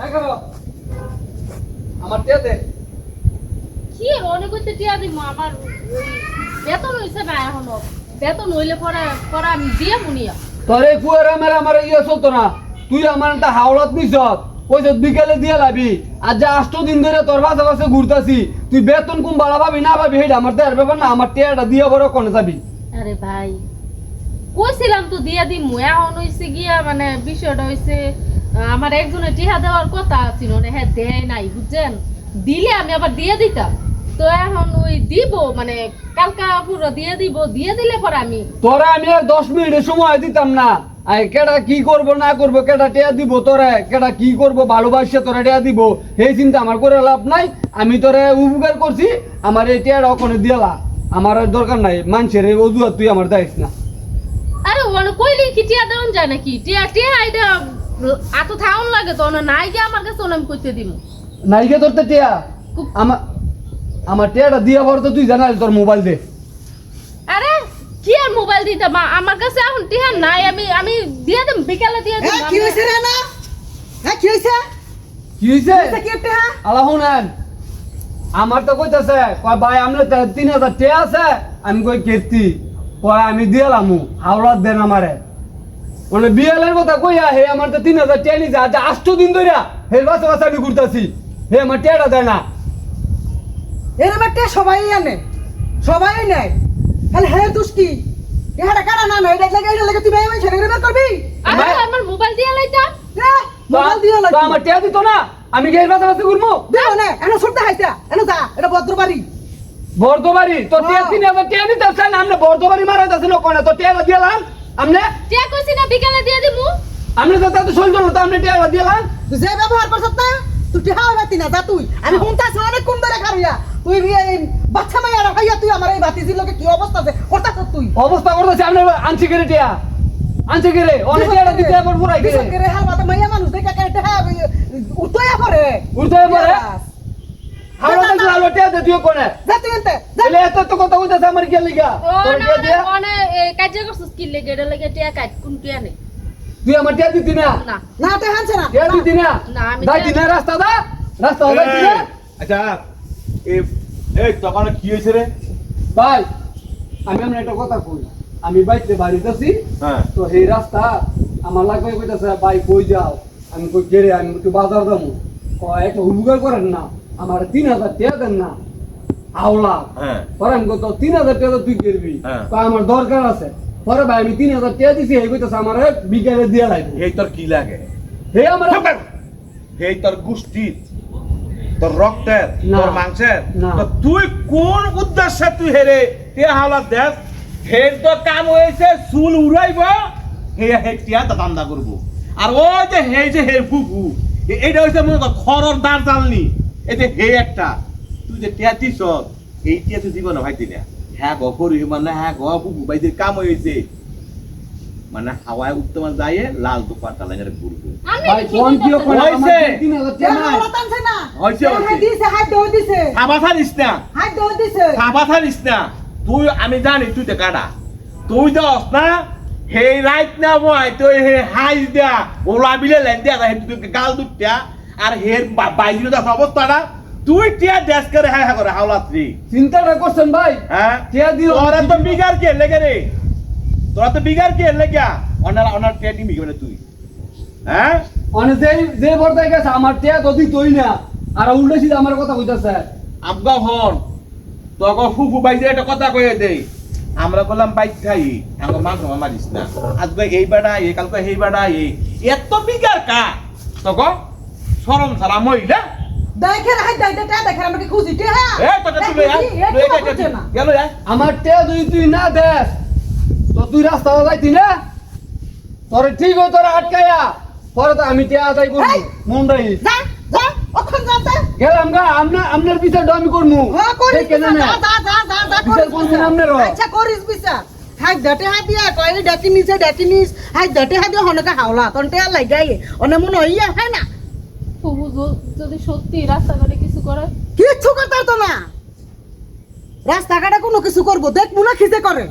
এগারো আমার টিয়া দে। কি অনেক হইতে টিয়া দিব আমার বেতন হইছে না এখনও। বেতন হইলে পরে পরে আমি দিয়ে মুনিয়া তোর এই কুয়ারা আমার ইয়ে চলতো না। তুই আমার একটা হাওড়াত নিছ কইছ বিকেলে দিয়ে লাবি। আর যে আষ্ট দিন ধরে তোর বাসা বাসে ঘুরতাছি তুই বেতন কোন বাড়া না পাবি সেইটা আমার দেয়ার ব্যাপার না। আমার টিয়াটা দিয়ে বড় কোনে যাবি। আরে ভাই কইছিলাম তো দিয়ে দিম। এখন হইছে গিয়া মানে বিষয়টা হইছে আমার একজনে টিহা দেওয়ার কথা ছিল না হ্যাঁ দেয় নাই বুঝছেন? দিলে আমি আবার দিয়ে দিতাম। তো এখন ওই দিব মানে কালকা পুরো দিয়ে দিব দিয়ে দিলে পরে আমি তোরা আমি আর দশ মিনিটের সময় দিতাম না। আই কেডা কি করব না করব কেডা টিয়া দিব তোরে? কেডা কি করব ভালোবাসে তোরা টিয়া দিব? এই চিন্তা আমার করে লাভ নাই। আমি তোরে উপকার করছি আমার এই টিয়াটা ওখানে দিয়ালা আমার দরকার নাই মানুষের অজুহাত তুই আমার দেখিস না। আরে ওখানে কইলে কি টিয়া দেওয়ান যায় নাকি? টিয়া টিয়া এটা এত থাউন লাগে তো না নাই গিয়ে আমার কাছে আমি করতে দিব নাইকে তোর তো টিয়া আমার আমার টিয়াটা দিয়া বড় তো তুই জানালি তোর মোবাইল দে। আরে কি আর মোবাইল দিতাম আ- আমার কাছে এখন টিহা নাই আমি আমি দিয়ে দেব বিকালে দিয়ে দেব হ্যাঁ কি হয়েছে রে না? হ্যাঁ কি হয়েছে কি হয়েছে কি একটা হ্যাঁ আল্লাহ শুনেন আমার তো কইতাছে কয় ভাই আমরা তিন হাজার টিয়া আছে আমি কই কেতি কয় আমি দিয়ালাম হাওড়ার দেন আমারে। বলে বিয়ালের কথা কইয়া হে আমার তো তিন হাজার টিয়া নিছে আজ আষ্ট দিন ধরে হে বাসা বাসা আমি ঘুরতাছি। হে আমার টিয়াটা দেয় না। এরম একটা সবাই আনে সবাই নেয়। তাহলে হ্যাঁ তুস কি? এহারা কারা না এটা লাগে এটা লাগে তুই ভাই ছেড়ে বের করবি? আরে আমার মোবাইল দিয়ে লাইতাম হ্যাঁ মোবাইল দিয়ে তো লাগে আমার টিয়া দিত না? আমি গে বাসা বাসা ঘুরবো দিও না এনে সরতে হাইতা এনে যা এটা ভদ্রবাড়ি। তো টিয়া হ্যাঁ। তিন হাজার টিয়া দিতে চান আমরা মারা যাচ্ছে না কোনে তো টিয়া দিলাম আমনে? টিয়া কইছি না বিকালে দিয়ে দিমু। আমনে তো তাতে চলতো না তো আমনে টিয়া দিলাম তুই যে ব্যবহার করছত না তুই টিহা বাতি না যা তুই। আমি শুনতাছি অনেক কোন ধরে খারুয়া তুই বাচ্চা মাইয়া রাখাইয়া তুই আমার এই বাতিজির লোকে কি অবস্থা আছে করতাছ তুই। অবস্থা করতেছে আপনি আনছি করে টিয়া? আনছি করে অনেক টিয়াটা দিতে এবার পুরাই বিশেষ করে হাল বাতা মাইয়া মানুষ দেখে কেটে হ্যাঁ উঠতইয়া উঠতে পারে হাওড়া তুই কোনে? যা তুই এনতে যা এত তো কথা কইতাছে আমার কি লিগা? তোর না দিয়া কাজে করছিস কি লেগে? এটা লেগে টিয়া কাট কোন টিয়া নেই তুই আমার টিয়া দিতি না? না। না তো হানছে না। টিয়া দিতি না? না, আমি দাই। দিনা রাস্তা দা? রাস্তা দা দিতি আচ্ছা এই এই তখন কি হয়েছে রে? ভাই আমি আমরা একটা কথা কই। আমি বাইতে বাড়িতে আছি হ্যাঁ। তো এই রাস্তা আমার লাগবে কইতাছে ভাই কই যাও? আমি কই গেরে আমি একটু বাজার দামু কয় একটা উপকার করেন না। আমার তিন হাজার টিয়া দেন না। আওলা হ্যাঁ। পরে আমি কত তিন হাজার টাকা তুই করবি হ্যাঁ। আমার দরকার আছে। পরে ভাই আমি তিন হাজার টাকা দিছি এই কইতাছে আমার বিকেলে দিয়ে লাগবে এই তোর কি লাগে? হে আমার এই তোর গুষ্টির তোর রক্তের তোর মাংসের তো তুই কোন উদ্দেশ্যে তুই হেরে তে হাওলাত দেখ হের তো কাম হয়েছে চুল উড়াইব। হে হে টিয়া তো দান্দা করব। আর ওই যে হে যে হে ফুফু এইটা হইছে মনে কর খরর দাঁড় জানলি যে হে একটা তুই যে টিয়া দিছ এই টিয়া তুই জীবনে ভাই দিলে। হ্যাঁ গো করি মানে হ্যাঁ গো ভাইদের কাম হয়েছে। মানে হাওয়ায় উঠতে মানে যায় লাল দোকান ঘুরবো ভাই কোন কি হাত দিছে? খাবা না। হাত দিছে? খাবা না। তুই আমি জানি তুই তো কাটা তুই দস না হেই রাইট না মই তুই হে হাই দিয়া ওলা বিলে লেন দিয়া হে তুই গাল দুটিয়া আর হের বাইজিনো দাস অবস্থাটা। তুই টিয়া ড্যাস করে হ্যাঁ হ্যাঁ করে হাওলাত্রি চিন্তাটা করছেন ভাই। হ্যাঁ? টিয়া দিও তোরা তো বিগার কে লেগে রে? তোরা তো বিগার কে লেগা অনার অনার টিয়া টিমি মানে তুই? হ্যাঁ? মানে যে যে বর্তায় গেছে আমার টিয়া তো দিতই না। আর উল্টো সিধা আমার কথা কইতাছে আমগা হন তখন ফুফু বাইজে একটা কথা কয়ে দেই। আমরা বললাম বাইক খাই আমার মাংস মারিস না। আজকে এই বেড়া এই কালকে এই বেড়া এই এত বিগার কা তখন সরম সারা মহিলা দেখে হাত দাইতে টা দেখে আমাকে খুশি টে হ্যাঁ এ তো তুই গেল আমার টিয়া যদি তুই না দেস তো তুই রাস্তা যাইতি না? তোর ঠিক হয় তোরা আটকায়া। পরে তো আমি টিয়া আদায় করব। এই! মন্ডাই যা যা ওখান যাতে গেলাম গা আপনার আপনার বিচার আমি করব হ্যাঁ করিস যা যা যা যা যা করিস আপনারও। আচ্ছা করিস বিচার। হাই দাটে হাত দিয়া কয় ডাকি নিছে ডাকি নিস হাই দাটে হাত দিয়া হনকে হাওলা তন্তে আর লাগাই অনে মনে হইয়া হয় না? যদি সত্যি রাস্তাঘাটে কিছু করে? কিচ্ছু করতে না। রাস্তাঘাটে কোনো কিছু করব, দেখব না খিসে করে।